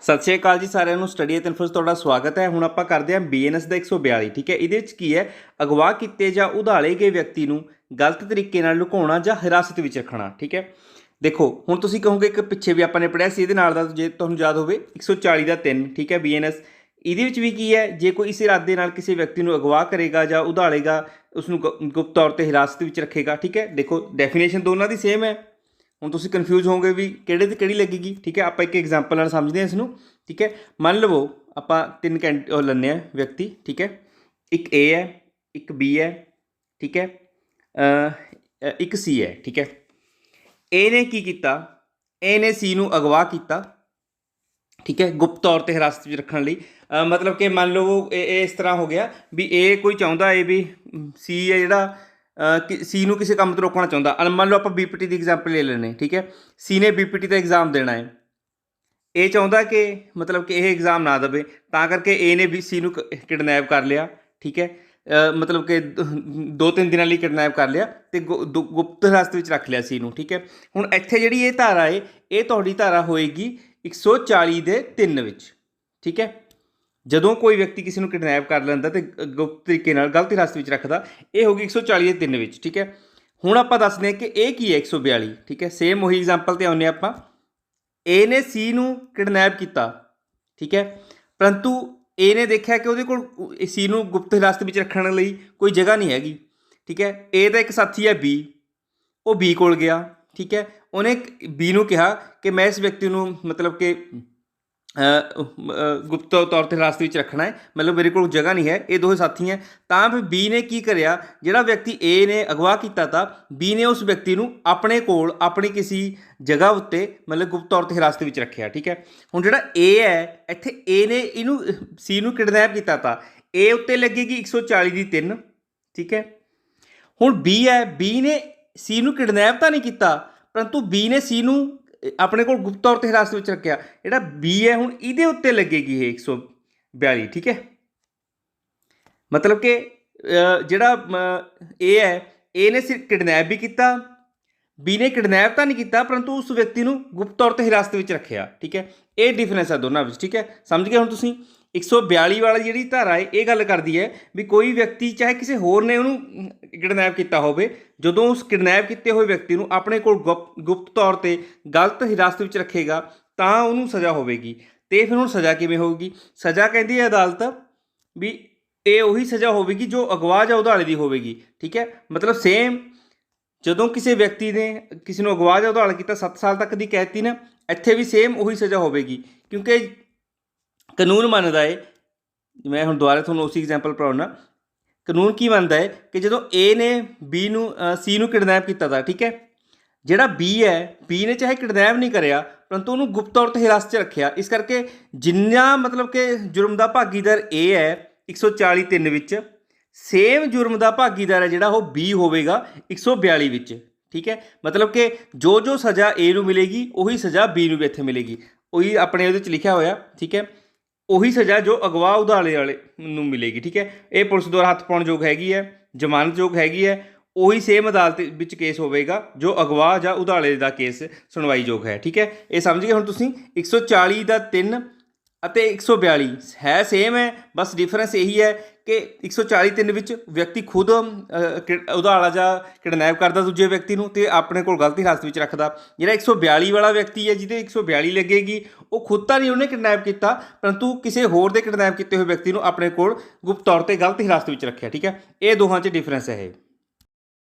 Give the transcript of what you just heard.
ਸਤਿ ਸ਼੍ਰੀ ਅਕਾਲ ਜੀ ਸਾਰਿਆਂ ਨੂੰ ਸਟੱਡੀ ਐਟ ਇਨਫੋਸ ਤੁਹਾਡਾ ਸਵਾਗਤ ਹੈ। ਹੁਣ ਆਪਾਂ ਕਰਦੇ ਹਾਂ ਬੀਐਨਐਸ ਦਾ 142 ਠੀਕ ਹੈ? ਇਹਦੇ ਵਿੱਚ ਕੀ ਹੈ? ਅਗਵਾ ਕੀਤੇ ਜਾਂ ਉਧਾਲੇ ਗਏ ਵਿਅਕਤੀ ਨੂੰ ਗਲਤ ਤਰੀਕੇ ਨਾਲ ਲੁਕਾਉਣਾ ਜਾਂ ਹਿਰਾਸਤ ਵਿੱਚ ਰੱਖਣਾ, ਠੀਕ ਹੈ? ਦੇਖੋ, ਹੁਣ ਤੁਸੀਂ ਕਹੋਗੇ ਕਿ ਪਿੱਛੇ ਵੀ ਆਪਾਂ ਨੇ ਪੜਿਆ ਸੀ, ਇਹਦੇ ਨਾਲ ਦਾ ਜੇ ਤੁਹਾਨੂੰ ਯਾਦ ਹੋਵੇ 140 ਦਾ 3 ਠੀਕ ਹੈ ਬੀਐਨਐਸ ਇਹਦੇ ਵਿੱਚ ਵੀ ਕੀ ਹੈ? ਜੇ ਕੋਈ ਇਸ ਇਰਾਦੇ ਨਾਲ ਕਿਸੇ ਵਿਅਕਤੀ ਨੂੰ ਅਗਵਾ ਕਰੇਗਾ ਜਾਂ ਉਧਾਲੇਗਾ ਉਸ ਨੂੰ ਗੁਪਤ ਤੌਰ ਤੇ ਹਿਰਾਸਤ ਵਿੱਚ ਰੱਖੇਗਾ, ਠੀਕ ਹੈ? ਦੇਖੋ ਡੈਫੀਨੇਸ਼ਨ ਦੋਨਾਂ ਦੀ ਸੇਮ ਹੈ। ਹੁਣ ਤੁਸੀਂ ਕਨਫਿਊਜ਼ ਹੋਵੋਗੇ ਵੀ ਕਿਹੜੇ ਤੇ ਕਿਹੜੀ ਲੱਗੇਗੀ, ਠੀਕ ਹੈ? ਆਪਾਂ ਇੱਕ ਐਗਜ਼ਾਮਪਲ ਨਾਲ ਸਮਝਦੇ ਹਾਂ ਇਸ ਨੂੰ ਠੀਕ ਹੈ? ਮੰਨ ਲਵੋ, ਆਪਾਂ ਤਿੰਨ ਕੈਂਡ, ਉਹ ਲੈਂਦੇ ਆ ਵਿਅਕਤੀ, ਠੀਕ ਹੈ? ਇੱਕ A ਹੈ, ਇੱਕ B ਹੈ, ਠੀਕ ਹੈ? ਇੱਕ C ਹੈ, ਠੀਕ ਹੈ? A ਨੇ ਕੀ ਕੀਤਾ? A ਨੇ C ਨੂੰ ਅਗਵਾ ਕੀਤਾ, ਠੀਕ ਹੈ? ਗੁਪਤ ਤੌਰ ਤੇ ਹਿਰਾਸਤ ਵਿੱਚ ਰੱਖਣ ਲਈ। ਮਤਲਬ ਕਿ ਮੰਨ ਲਓ ਇਹ ਇਸ ਤਰ੍ਹਾਂ ਹੋ ਗਿਆ ਵੀ ਇਹ ਕੋਈ ਚਾਹੁੰਦਾ ਏ ਵੀ ਸੀ ਹੈ ਜਿਹੜਾ ਸੀ ਨੂੰ ਕਿਸੇ ਕੰਮ ਤੋਂ ਰੋਕਣਾ ਚਾਹੁੰਦਾ। ਅਨ ਮੰਨ ਲਓ ਆਪਾਂ ਬੀਪੀਟੀ ਦੀ ਐਗਜ਼ਾਮਪਲ ਲੈ ਲੈਣੇ ਠੀਕ ਹੈ? ਸੀ ਨੇ ਬੀਪੀਟੀ ਦਾ ਐਗਜ਼ਾਮ ਦੇਣਾ ਹੈ। ਇਹ ਚਾਹੁੰਦਾ ਕਿ ਮਤਲਬ ਕਿ ਇਹ ਐਗਜ਼ਾਮ ਨਾ ਦੇਵੇ, ਤਾਂ ਕਰਕੇ ਏ ਨੇ ਵੀ ਸੀ ਨੂੰ ਕਿਡਨੈਪ ਕਰ ਲਿਆ, ਠੀਕ ਹੈ? ਮਤਲਬ ਕਿ ਦੋ ਤਿੰਨ ਦਿਨਾਂ ਲਈ ਕਿਡਨੈਪ ਕਰ ਲਿਆ ਤੇ ਗੁ- ਦੁ- ਗੁਪਤ ਹਿਰਾਸਤ ਵਿੱਚ ਰੱਖ ਲਿਆ ਸੀ ਨੂੰ ਠੀਕ ਹੈ? ਹੁਣ ਇੱਥੇ ਜਿਹੜੀ ਇਹ ਧਾਰਾ ਏ ਇਹ ਤੁਹਾਡੀ ਧਾਰਾ ਹੋਏਗੀ 140 ਦੇ 3 ਵਿੱਚ, ਠੀਕ ਹੈ? ਜਦੋਂ ਕੋਈ ਵਿਅਕਤੀ ਕਿਸੇ ਨੂੰ ਕਿਡਨੈਪ ਕਰ ਲੈਂਦਾ ਤੇ ਗੁਪਤ ਤਰੀਕੇ ਨਾਲ ਗਲਤ ਰਸਤੇ ਵਿੱਚ ਰੱਖਦਾ, ਇਹ ਹੋ ਹੋਗੀ 140 ਦੇ 3 ਵਿੱਚ, ਠੀਕ ਹੈ? ਹੁਣ ਆਪਾਂ ਦੱਸਦੇ ਹਾਂ ਕਿ ਇਹ ਕੀ ਹੈ 142 ਠੀਕ ਹੈ? ਸੇਮ ਉਹੀ ਐਗਜ਼ਾਮਪਲ ਤੇ ਆਉਂਦੇ ਹਾਂ ਆਪਾਂ। ਏ ਨੇ ਸੀ ਨੂੰ ਕਿਡਨੈਪ ਕੀਤਾ, ਠੀਕ ਹੈ? ਪਰੰਤੂ ਏ ਨੇ ਦੇਖਿਆ ਕਿ ਉਹਦੇ ਕੋਲ ਸੀ ਨੂੰ ਗੁਪਤ ਹਿਰਾਸਤ ਵਿੱਚ ਰੱਖਣ ਲਈ ਕੋਈ ਜਗ੍ਹਾ ਨਹੀਂ ਹੈਗੀ, ਠੀਕ ਹੈ? ਏ ਦਾ ਇੱਕ ਸਾਥੀ ਹੈ ਬੀ ਉਹ ਬੀ ਕੋਲ ਗਿਆ, ਠੀਕ ਹੈ? ਉਹਨੇ ਬੀ ਨੂੰ ਕਿਹਾ ਕਿ ਮੈਂ ਇਸ ਵਿਅਕਤੀ ਨੂੰ ਮਤਲਬ ਕਿ ਗੁਪਤ ਤੌਰ ਤੇ ਹਿਰਾਸਤ ਵਿੱਚ ਰੱਖਣਾ ਹੈ। ਮਤਲਬ ਮੇਰੇ ਕੋਲ ਜਗ੍ਹਾ ਨਹੀਂ ਹੈ, ਇਹ ਦੋਵੇਂ ਸਾਥੀ ਹੈ। ਤਾਂ ਫਿਰ ਬੀ ਨੇ ਕੀ ਕਰਿਆ? ਜਿਹੜਾ ਵਿਅਕਤੀ ਏ ਨੇ ਅਗਵਾ ਕੀਤਾ ਤਾਂ ਬੀ ਨੇ ਉਸ ਵਿਅਕਤੀ ਨੂੰ ਆਪਣੇ ਕੋਲ, ਆਪਣੀ ਕਿਸੇ ਜਗ੍ਹਾ ਉੱਤੇ ਮਤਲਬ ਗੁਪਤ ਤੌਰ ਤੇ ਹਿਰਾਸਤ ਵਿੱਚ ਰੱਖਿਆ, ਠੀਕ ਹੈ? ਹੁਣ ਜਿਹੜਾ ਏ ਹੈ, ਇੱਥੇ ਏ ਨੇ ਇਹਨੂੰ ਸੀ ਨੂੰ ਕਿਡਨੈਪ ਕੀਤਾ ਤਾਂ ਏ ਉੱਤੇ ਲੱਗੇਗੀ 140 ਦੀ 3 ਠੀਕ ਹੈ? ਹੁਣ ਬੀ ਹੈ ਬੀ ਨੇ ਸੀ ਨੂੰ ਕਿਡਨੈਪ ਤਾਂ ਨਹੀਂ ਕੀਤਾ, ਪਰੰਤੂ ਬੀ ਨੇ ਸੀ ਨੂੰ ਆਪਣੇ ਕੋਲ ਗੁਪਤ ਤੌਰ ਤੇ ਹਿਰਾਸਤ ਵਿੱਚ ਰੱਖਿਆ। ਜਿਹੜਾ ਬੀ ਹੈ ਹੁਣ ਇਹਦੇ ਉੱਤੇ ਲੱਗੇਗੀ ਇਹ 142 ਠੀਕ ਹੈ? ਮਤਲਬ ਕਿ ਅ, ਜਿਹੜਾ ਏ ਹੈ ਏ ਨੇ ਸਿਰ ਕਿਡਨੈਪ ਵੀ ਕੀਤਾ ਬੀ ਨੇ ਕਿਡਨੈਪ ਤਾਂ ਨਹੀਂ ਕੀਤਾ ਪਰੰਤੂ ਉਸ ਵਿਅਕਤੀ ਨੂੰ ਗੁਪਤ ਤੌਰ ਤੇ ਹਿਰਾਸਤ ਵਿੱਚ ਰੱਖਿਆ ਠੀਕ ਹੈ? ਇਹ ਡਿਫਰੈਂਸ ਹੈ ਦੋਨਾਂ ਵਿੱਚ ਠੀਕ ਹੈ? ਸਮਝ ਗਏ ਹੁਣ ਤੁਸੀਂ? 142 ਵਾਲੀ ਜਿਹੜੀ ਧਾਰਾ ਹੈ, ਇਹ ਗੱਲ ਕਰਦੀ ਹੈ ਵੀ ਕੋਈ ਵਿਅਕਤੀ, ਚਾਹੇ ਕਿਸੇ ਹੋਰ ਨੇ ਉਹਨੂੰ ਕਿਡਨੈਪ ਕੀਤਾ ਹੋਵੇ, ਜਦੋਂ ਉਸ ਕਿਡਨੈਪ ਕੀਤੇ ਹੋਏ ਵਿਅਕਤੀ ਨੂੰ ਆਪਣੇ ਕੋਲ ਗੁਪ- ਗੁਪਤ ਤੌਰ ਤੇ ਗਲਤ ਹਿਰਾਸਤ ਵਿੱਚ ਰੱਖੇਗਾ, ਤਾਂ ਉਹਨੂੰ ਸਜ਼ਾ ਹੋਵੇਗੀ। ਤੇ ਫਿਰ ਹੁਣ ਸਜ਼ਾ ਕਿਵੇਂ ਹੋਊਗੀ? ਸਜ਼ਾ ਕਹਿੰਦੀ ਹੈ ਅਦਾਲਤ ਵੀ ਇਹ ਉਹੀ ਸਜ਼ਾ ਹੋਵੇਗੀ ਜੋ ਅਗਵਾ ਜਾਂ ਉਧਾਲੇ ਦੀ ਹੋਵੇਗੀ, ਠੀਕ ਹੈ? ਮਤਲਬ ਸੇਮ ਜਦੋਂ ਕਿਸੇ ਵਿਅਕਤੀ ਨੇ ਕਿਸੇ ਨੂੰ ਅਗਵਾ ਜਾਂ ਉਧਾਲ ਕੀਤਾ 7 ਸਾਲ ਤੱਕ ਦੀ ਕੈਦ ਤੀ ਨਾ, ਇੱਥੇ ਵੀ ਸੇਮ ਉਹੀ ਸਜ਼ਾ ਹੋਵੇਗੀ, ਕਿਉਂਕਿ ਕਾਨੂੰਨ ਮੰਨਦਾ ਏ। ਮੈਂ ਹੁਣ ਦੁਬਾਰਾ ਤੁਹਾਨੂੰ ਉਸੇ ਐਗਜ਼ਾਮਪਲ ਪੜਾਉਣਾ ਕਾਨੂੰਨ ਕੀ ਮੰਨਦਾ ਹੈ ਕਿ ਜਦੋਂ A ਨੇ B ਨੂੰ C ਨੂੰ ਕਿਡਨੈਪ ਕੀਤਾ ਤਾਂ, ਠੀਕ ਹੈ? ਜਿਹੜਾ B ਹੈ, B ਨੇ ਚਾਹੇ ਕਿਡਨੈਪ ਨਹੀਂ ਕਰਿਆ, ਪਰੰਤੂ ਉਹਨੂੰ ਗੁਪਤ ਤੌਰ ਤੇ ਹਿਰਾਸਤ 'ਚ ਰੱਖਿਆ। ਇਸ ਕਰਕੇ ਜਿੰਨਾ ਮਤਲਬ ਕਿ ਜੁਰਮ ਦਾ ਭਾਗੀਦਾਰ A ਹੈ 140 3 ਵਿੱਚ ਸੇਮ ਜੁਰਮ ਦਾ ਭਾਗੀਦਾਰ ਹੈ ਜਿਹੜਾ ਉਹ B ਹੋਵੇਗਾ 142 ਵਿੱਚ, ਠੀਕ ਹੈ? ਮਤਲਬ ਕਿ ਜੋ ਜੋ ਸਜ਼ਾ A ਨੂੰ ਮਿਲੇਗੀ, ਉਹੀ ਸਜ਼ਾ B ਨੂੰ ਵੀ ਇੱਥੇ ਮਿਲੇਗੀ। ਉਹੀ ਆਪਣੇ ਉਹਦੇ 'ਚ ਲਿਖਿਆ ਹੋਇਆ, ਠੀਕ ਹੈ? ਉਹੀ ਸਜ਼ਾ ਜੋ ਅਗਵਾ ਉਧਾਲੇ ਵਾਲੇ ਨੂੰ ਮਿਲੇਗੀ, ਠੀਕ ਹੈ? ਇਹ ਪੁਲਿਸ ਦੁਆਰਾ ਹੱਥ ਪਾਉਣ ਯੋਗ ਹੈਗੀ ਹੈ ਜ਼ਮਾਨਤਯੋਗ ਹੈਗੀ ਹੈ, ਉਹੀ ਸੇਮ ਅਦਾਲਤ ਵਿੱਚ ਕੇਸ ਹੋਵੇਗਾ ਜੋ ਅਗਵਾ ਜਾਂ ਉਧਾਲੇ ਦਾ ਕੇਸ ਸੁਣਵਾਈ ਯੋਗ ਹੈ, ਠੀਕ ਹੈ? ਇਹ ਸਮਝ ਗਏ ਹੁਣ ਤੁਸੀਂ? 140 ਦਾ 3 ਅਤੇ 142 ਹੈ ਸੇਮ ਹੈ, ਬਸ ਡਿਫਰੈਂਸ ਇਹੀ ਹੈ ਕਿ 140 3 ਵਿੱਚ ਵਿਅਕਤੀ ਖੁਦ ਕਿ- ਉਧਾਲਾ ਜਾਂ ਕਿਡਨੈਪ ਕਰਦਾ ਦੂਜੇ ਵਿਅਕਤੀ ਨੂੰ ਤੇ ਆਪਣੇ ਕੋਲ ਗਲਤੀ ਹਾਲਤ ਵਿੱਚ ਰੱਖਦਾ। ਜਿਹੜਾ 142 ਵਾਲਾ ਵਿਅਕਤੀ ਹੈ, ਜਿਹਦੇ 142 ਲੱਗੇਗੀ, ਉਹ ਖੁਦ ਤਾਂ ਨਹੀਂ ਉਹਨੇ ਕਿਡਨੈਪ ਕੀਤਾ, ਪਰੰਤੂ ਕਿਸੇ ਹੋਰ ਦੇ ਕਿਡਨੈਪ ਕੀਤੇ ਹੋਏ ਵਿਅਕਤੀ ਨੂੰ ਆਪਣੇ ਕੋਲ ਗੁਪਤ ਤੌਰ ਤੇ ਗਲਤ ਹਿਰਾਸਤ ਵਿੱਚ ਰੱਖਿਆ, ਠੀਕ ਹੈ? ਇਹ ਦੋਹਾਂ 'ਚ ਡਿਫਰੈਂਸ ਹੈ ਇਹ।